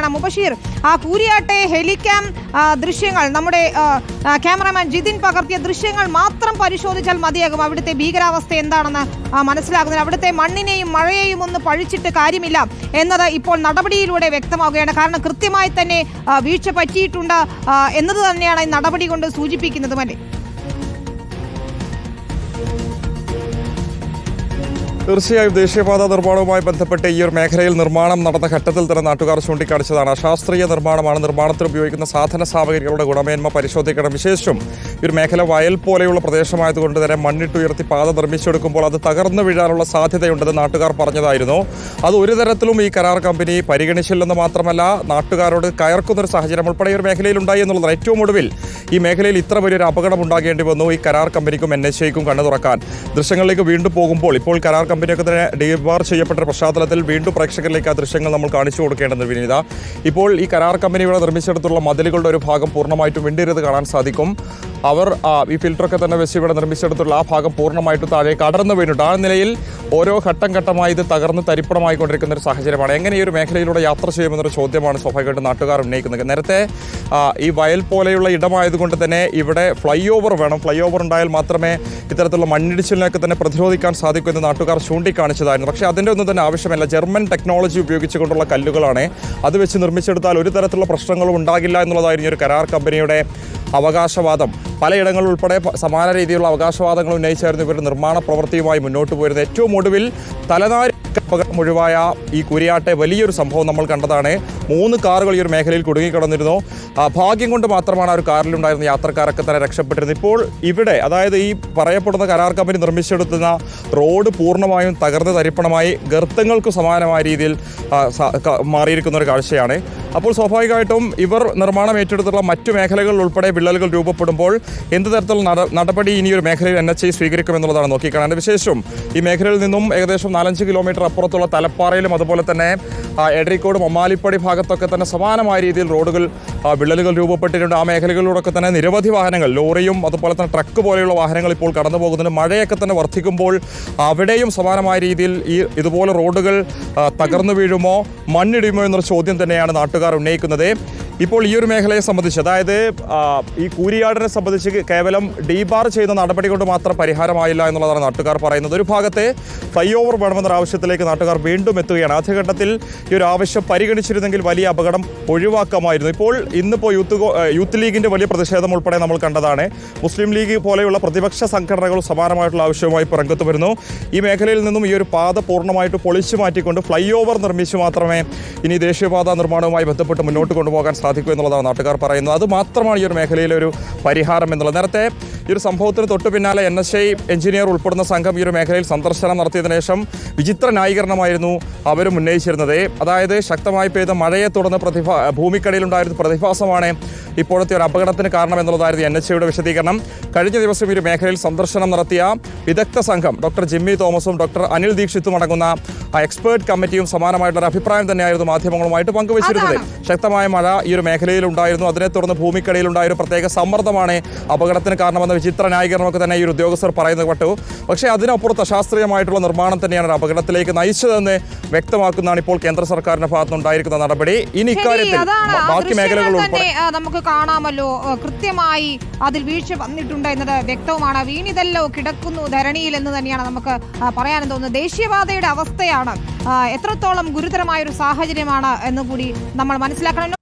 തന്നെയാണ് മുബഷീർ. ആ കൂരിയാട്ടെ ഹെലിക്യാം ദൃശ്യങ്ങൾ. നമ്മുടെ ക്യാമറാമാൻ ജിതിൻ പകർത്തിയ ദൃശ്യങ്ങൾ മാത്രം പരിശോധിച്ചാൽ മതിയാകും. അവിടുത്തെ ഭീകരാവസ്ഥ എന്താണെന്ന് മനസ്സിലാകുന്നത് അവിടുത്തെ മണ്ണിനെയും മഴയെയും ഒന്ന് പഴിച്ചിട്ട് കാര്യമില്ല എന്നത് ഇപ്പോൾ നടപടിയിലൂടെ വ്യക്തമാവുകയാണ്. കാരണം കൃത്യമായി തന്നെ വീഴ്ച പറ്റിയിട്ടുണ്ട് എന്നത് തന്നെയാണ് ഈ നടപടി കൊണ്ട് സൂചിപ്പിക്കുന്നതുമല്ലേ തീർച്ചയായും ദേശീയപാത നിർമ്മാണവുമായി ബന്ധപ്പെട്ട് ഈ ഒരു മേഖലയിൽ നിർമ്മാണം നടന്ന ഘട്ടത്തിൽ തന്നെ നാട്ടുകാർ ചൂണ്ടിക്കാണിച്ചതാണ്. അശാസ്ത്രീയ നിർമ്മാണമാണ് നിർമ്മാണത്തിൽ ഉപയോഗിക്കുന്ന സാധന സാമഗ്രികളുടെ ഗുണമേന്മ പരിശോധിക്കണം. വിശേഷം ഈ ഒരു മേഖല വയൽ പോലെയുള്ള പ്രദേശമായതുകൊണ്ട് തന്നെ മണ്ണിട്ടുയർത്തി പാത നിർമ്മിച്ചെടുക്കുമ്പോൾ അത് തകർന്നു വീഴാനുള്ള സാധ്യതയുണ്ടെന്ന് നാട്ടുകാർ പറഞ്ഞതായിരുന്നു. അത് ഒരു തരത്തിലും ഈ കരാർ കമ്പനി പരിഗണിച്ചില്ലെന്ന് മാത്രമല്ല നാട്ടുകാരോട് കയർക്കുന്നൊരു സാഹചര്യം ഉൾപ്പെടെ ഈ ഒരു മേഖലയിൽ ഉണ്ടായി എന്നുള്ളതാണ് ഏറ്റവും ഒടുവിൽ ഈ മേഖലയിൽ ഇത്ര വലിയൊരു അപകടം ഉണ്ടാകേണ്ടി വന്നു ഈ കരാർ കമ്പനിക്കും എൻ എച്ച് ഐക്കും കണ്ണു തുറക്കാൻ ദൃശ്യങ്ങളിലേക്ക് വീണ്ടും പോകുമ്പോൾ ഇപ്പോൾ കരാർ കമ്പനിയൊക്കെ തന്നെ ഡിബാർ ചെയ്യപ്പെട്ട പശ്ചാത്തലത്തിൽ വീണ്ടും പ്രേക്ഷകരിലേക്ക് ആ ദൃശ്യങ്ങൾ നമ്മൾ കാണിച്ചു കൊടുക്കേണ്ടത് വിനീത. ഇപ്പോൾ ഈ കരാർ കമ്പനി ഇവിടെ നിർമ്മിച്ചെടുത്തുള്ള മതിലുകളുടെ ഒരു ഭാഗം പൂർണമായിട്ടും വിണ്ടിരുത് കാണാൻ സാധിക്കും. അവർ ഈ ഫിൽറ്ററൊക്കെ തന്നെ വെച്ച് ഇവിടെ നിർമ്മിച്ചെടുത്തുള്ള ആ ഭാഗം പൂർണമായിട്ടും താഴെ അടർന്നു വീണിട്ട് ആ നിലയിൽ ഓരോ ഘട്ടം ഘട്ടമായി ഇത് തകർന്ന് തരിപ്പണമായിക്കൊണ്ടിരിക്കുന്ന ഒരു സാഹചര്യമാണ്. എങ്ങനെ ഈ ഒരു മേഖലയിലൂടെ യാത്ര ചെയ്യുമെന്നൊരു ചോദ്യമാണ് സ്വാഭാവികമായിട്ട് നാട്ടുകാർ ഉന്നയിക്കുന്നത്. നേരത്തെ ഈ വയൽ പോലെയുള്ള ഇടമായതുകൊണ്ട് തന്നെ ഇവിടെ ഫ്ലൈ ഓവർ വേണം. ഫ്ലൈ ഓവർ ഉണ്ടായാൽ മാത്രമേ ഇത്തരത്തിലുള്ള മണ്ണിടിച്ചിലിനൊക്കെ തന്നെ പ്രതിരോധിക്കാൻ സാധിക്കൂ എന്ന് നാട്ടുകാർ ചൂണ്ടിക്കാണിച്ചതായിരുന്നു. പക്ഷേ അതിന്റെ ഒന്നും തന്നെ ആവശ്യമല്ല. ജർമ്മൻ ടെക്നോളജി ഉപയോഗിച്ചുകൊണ്ടുള്ള കല്ലുകളാണ് അത് വെച്ച് നിർമ്മിച്ചെടുത്താൽ ഒരു തരത്തിലുള്ള പ്രശ്നങ്ങളും ഉണ്ടാകില്ല എന്നുള്ളതായിരുന്നു ഒരു കരാർ കമ്പനിയുടെ അവകാശവാദം. പലയിടങ്ങളിൽ ഉൾപ്പെടെ സമാന രീതിയിലുള്ള അവകാശവാദങ്ങൾ ഉന്നയിച്ചായിരുന്നു ഇവർ നിർമ്മാണ പ്രവൃത്തിയുമായി മുന്നോട്ട് പോയിരുന്നത്. ഏറ്റവും ഒടുവിൽ തലനാരി മുഴുവായ ഈ കുരിയാട്ടെ വലിയൊരു സംഭവം നമ്മൾ കണ്ടതാണ്. മൂന്ന് കാറുകൾ ഈ ഒരു മേഖലയിൽ കുടുങ്ങിക്കിടന്നിരുന്നു. ഭാഗ്യം കൊണ്ട് മാത്രമാണ് ആ ഒരു കാറിലുണ്ടായിരുന്ന യാത്രക്കാരൊക്കെ തന്നെ രക്ഷപ്പെട്ടിരുന്നത്. ഇപ്പോൾ ഇവിടെ അതായത് ഈ പറയപ്പെടുന്ന കരാർ കമ്പനി നിർമ്മിച്ചെടുത്തുന്ന റോഡ് പൂർണമായും തകർന്ന് തരിപ്പണമായി ഗർത്തങ്ങൾക്ക് സമാനമായ രീതിയിൽ മാറിയിരിക്കുന്ന ഒരു കാഴ്ചയാണ്. അപ്പോൾ സ്വാഭാവികമായിട്ടും ഇവർ നിർമ്മാണം ഏറ്റെടുത്തുള്ള മറ്റു മേഖലകളിൽ ഉൾപ്പെടെ വിള്ളലുകൾ രൂപപ്പെടുമ്പോൾ എന്ത് തരത്തിലുള്ള നടപടി ഇനി ഒരു മേഖലയിൽ എൻ എച്ച് ഐ സ്വീകരിക്കുമെന്നുള്ളതാണ് നോക്കിക്കാണാൻ വിശേഷം ഈ മേഖലയിൽ നിന്നും ഏകദേശം നാലഞ്ച് കിലോമീറ്റർ അപ്പുറത്തുള്ള തലപ്പാറയിലും അതുപോലെ തന്നെ എടരിക്കോട് മമ്മാലിപ്പടി ഭാഗത്തൊക്കെ തന്നെ സമാനമായ രീതിയിൽ റോഡുകൾ വിള്ളലുകൾ രൂപപ്പെട്ടിട്ടുണ്ട്. ആ മേഖലകളിലൂടെയൊക്കെ തന്നെ നിരവധി വാഹനങ്ങൾ ലോറിയും അതുപോലെ തന്നെ ട്രക്ക് പോലെയുള്ള വാഹനങ്ങൾ ഇപ്പോൾ കടന്നു പോകുന്നുണ്ട് മഴയൊക്കെ തന്നെ വർദ്ധിക്കുമ്പോൾ അവിടെയും സമാനമായ രീതിയിൽ ഈ ഇതുപോലെ റോഡുകൾ തകർന്നു വീഴുമോ മണ്ണിടിയുമോ എന്നൊരു ചോദ്യം തന്നെയാണ് നാട്ടുകാർ ഉന്നയിക്കുന്നത്. ഇപ്പോൾ ഈ ഒരു മേഖലയെ സംബന്ധിച്ച് അതായത് ഈ കൂരിയാടിനെ സംബന്ധിച്ച് കേവലം ഡീബാർ ചെയ്യുന്ന നടപടി കൊണ്ട് മാത്രം പരിഹാരമായില്ല എന്നുള്ളതാണ് നാട്ടുകാർ പറയുന്നത്. ഒരു ഭാഗത്തെ ഫ്ലൈ ഓവർ വേണമെന്നൊരു ആവശ്യത്തിലേക്ക് നാട്ടുകാർ വീണ്ടും എത്തുകയാണ്. ആദ്യഘട്ടത്തിൽ ഈ ഒരു ആവശ്യം പരിഗണിച്ചിരുന്നെങ്കിൽ വലിയ അപകടം ഒഴിവാക്കാമായിരുന്നു. ഇപ്പോൾ ഇന്നിപ്പോൾ യൂത്ത് യൂത്ത് ലീഗിന്റെ വലിയ പ്രതിഷേധം ഉൾപ്പെടെ നമ്മൾ കണ്ടതാണ്. മുസ്ലിം ലീഗ് പോലെയുള്ള പ്രതിപക്ഷ സംഘടനകൾ സമാനമായിട്ടുള്ള ആവശ്യവുമായി രംഗത്ത് വരുന്നു. ഈ മേഖലയിൽ നിന്നും ഈ ഒരു പാത പൂർണമായിട്ട് പൊളിച്ചു മാറ്റിക്കൊണ്ട് ഫ്ലൈ ഓവർ നിർമ്മിച്ച് മാത്രമേ ഇനി ദേശീയപാത നിർമ്മാണവുമായി ബന്ധപ്പെട്ട് മുന്നോട്ട് കൊണ്ടുപോകാൻ സാധിക്കൂ. എന്നുള്ളതാണ് നാട്ടുകാർ പറയുന്നത്. അത് മാത്രമാണ് ഈ ഒരു മേഖലയിലെ ഒരു പരിഹാരം എന്നുള്ളത്. നേരത്തെ ഈ ഒരു സംഭവത്തിന് തൊട്ടു പിന്നാലെ എൻ എസ് ഐ എഞ്ചിനീയർ ഉൾപ്പെടുന്ന സംഘം ഈ ഒരു മേഖലയിൽ സന്ദർശനം നടത്തിയതിനു ശേഷം വിചിത്ര ന്യായീകരണമായിരുന്നു അവരും ഉന്നയിച്ചിരുന്നത്. അതായത് ശക്തമായി പെയ്ത മഴയെ തുടർന്ന് പ്രതിഭാ ഭൂമിക്കടിയിലുണ്ടായിരുന്ന പ്രതിഭാസമാണ് ഇപ്പോഴത്തെ ഒരു അപകടത്തിന് കാരണം എന്നുള്ളതായിരുന്നു എൻ എച്ച് എയുടെ വിശദീകരണം. കഴിഞ്ഞ ദിവസം ഈ ഒരു മേഖലയിൽ സന്ദർശനം നടത്തിയ വിദഗ്ധ സംഘം ഡോക്ടർ ജിമ്മി തോമസും ഡോക്ടർ അനിൽ ദീക്ഷിത്തും അടങ്ങുന്ന ആ എക്സ്പേർട്ട് കമ്മിറ്റിയും സമാനമായിട്ടുള്ള അഭിപ്രായം തന്നെയായിരുന്നു മാധ്യമങ്ങളുമായിട്ട് പങ്കുവച്ചിരുന്നത്. ശക്തമായ മഴ ഈ ഒരു മേഖലയിൽ ഉണ്ടായിരുന്നു അതിനെ തുടർന്ന് ഭൂമിക്കടയിൽ ഉണ്ടായ ഒരു പ്രത്യേക സമ്മർദ്ദമാണ് അപകടത്തിന് കാരണമെന്ന വിചിത്ര ന്യായീകരണമൊക്കെ തന്നെ ഈ ഒരു ഉദ്യോഗസ്ഥർ പറയുന്നത് പെട്ടു പക്ഷേ അതിനപ്പുറത്ത് അശാസ്ത്രീയമായിട്ടുള്ള നിർമ്മാണം തന്നെയാണ് ഒരു അപകടത്തിലേക്ക് നയിച്ചതെന്ന് വ്യക്തമാക്കുന്നതാണ് ഇപ്പോൾ കേന്ദ്ര സർക്കാരിന്റെ ഭാഗത്തുനിന്നുണ്ടായിരിക്കുന്ന നടപടി. ഇനി ഇക്കാര്യത്തിൽ ബാക്കി മേഖലകൾ ഉൾപ്പെടെ ആ, കാണാമല്ലോ. കൃത്യമായി അതിൽ വീഴ്ച വന്നിട്ടുണ്ട് എന്നത് വ്യക്തവുമാണ്. വീണിതല്ലോ കിടക്കുന്നു ധരണിയിൽ എന്ന് തന്നെയാണ് നമുക്ക് പറയാൻ തോന്നുന്നത്. ദേശീയപാതയുടെ അവസ്ഥയാണ് എത്രത്തോളം ഗുരുതരമായ ഒരു സാഹചര്യമാണ് എന്ന് കൂടി നമ്മൾ മനസ്സിലാക്കണം.